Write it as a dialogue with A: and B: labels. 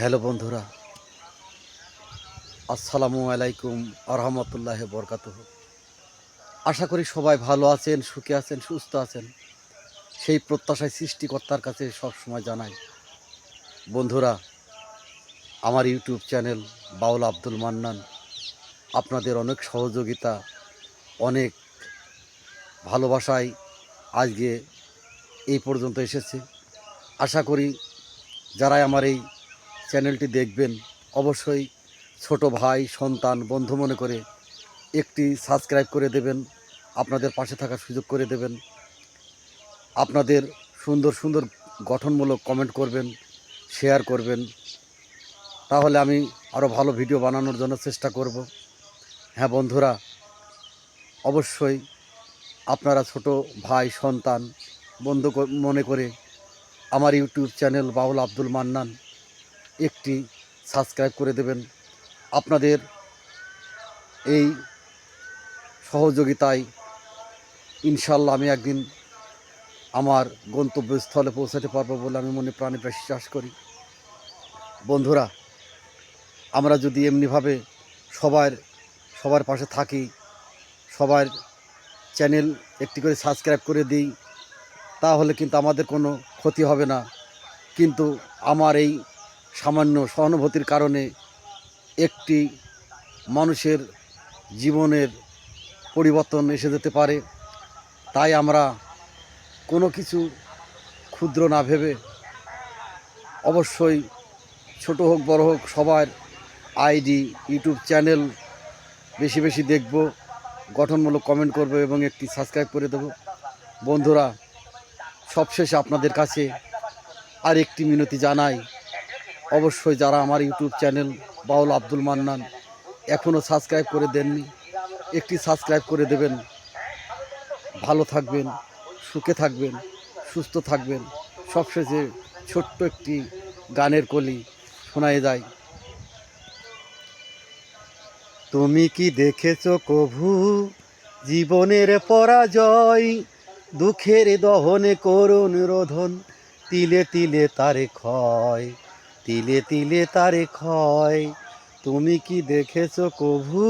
A: Hello বন্ধুরা, আসসালামু আলাইকুম আরহামতুল্লাহ বরকাত আশা করি সবাই ভালো আছেন, সুখে আছেন, সুস্থ আছেন। সেই প্রত্যাশায় সৃষ্টিকর্তার কাছে সব সময় জানাই, বন্ধুরা, আমার ইউটিউব চ্যানেল বাউল আব্দুল মান্নান, আপনাদের অনেক সহযোগিতা, অনেক ভালোবাসায় আজকে এই পর্যন্ত এসেছে। আশা করি যারাই আমার এই চ্যানেলটি দেখবেন। অবশ্যই ছোট ভাই, সন্তান, বন্ধু মনে করে একটি সাবস্ক্রাইব করে দেবেন, আপনাদের পাশে থাকার সুযোগ করে দেবেন। আপনাদের সুন্দর সুন্দর গঠনমূলক কমেন্ট করবেন শেয়ার করবেন। তাহলে আমি আরও ভালো ভিডিও বানানোর জন্য চেষ্টা করব। হ্যাঁ বন্ধুরা, অবশ্যই আপনারা ছোট ভাই, সন্তান, বন্ধু মনে করে আমার ইউটিউব চ্যানেল বাউল আব্দুল মান্নান একটি সাবস্ক্রাইব করে দেবেন। আপনাদের এই সহযোগিতায় ইনশাল্লাহ আমি একদিন আমার গন্তব্যস্থলে পৌঁছাতে পারব বলে আমি মনে প্রাণে বিশ্বাস করি। বন্ধুরা, আমরা যদি এমনিভাবে সবার সবার পাশে থাকি, সবার চ্যানেল একটি করে সাবস্ক্রাইব করে দিই, তাহলে কিন্তু আমাদের কোনো ক্ষতি হবে না। কিন্তু আমার এই সামান্য সহানুভূতির কারণে একটি মানুষের জীবনের পরিবর্তন এসে যেতে পারে। তাই আমরা কোনো কিছু ক্ষুদ্র না ভেবে অবশ্যই ছোট হোক, বড় হোক, সবার আইডি, ইউটিউব চ্যানেল বেশি বেশি দেখব, গঠনমূলক কমেন্ট করব এবং একটি সাবস্ক্রাইব করে দেব। বন্ধুরা, সবশেষে আপনাদের কাছে আর একটি মিনতি জানাই। অবশ্যই যারা আমার ইউটিউব চ্যানেল বাউল আব্দুল মান্নান এখনও সাবস্ক্রাইব করে দেননি, একটি সাবস্ক্রাইব করে দেবেন। ভালো থাকবেন, সুখে থাকবেন, সুস্থ থাকবেন। সবশেষে ছোট্ট একটি গানের কলি শোনায় যায়। তুমি কি দেখেছ কভু? জীবনের পরাজয়, দুঃখের দহনে করুণ রোধন, তিলে তিলে তারে ক্ষয়। তিলে তিলে তারে ক্ষয়। তুমি কি দেখেছ কভু?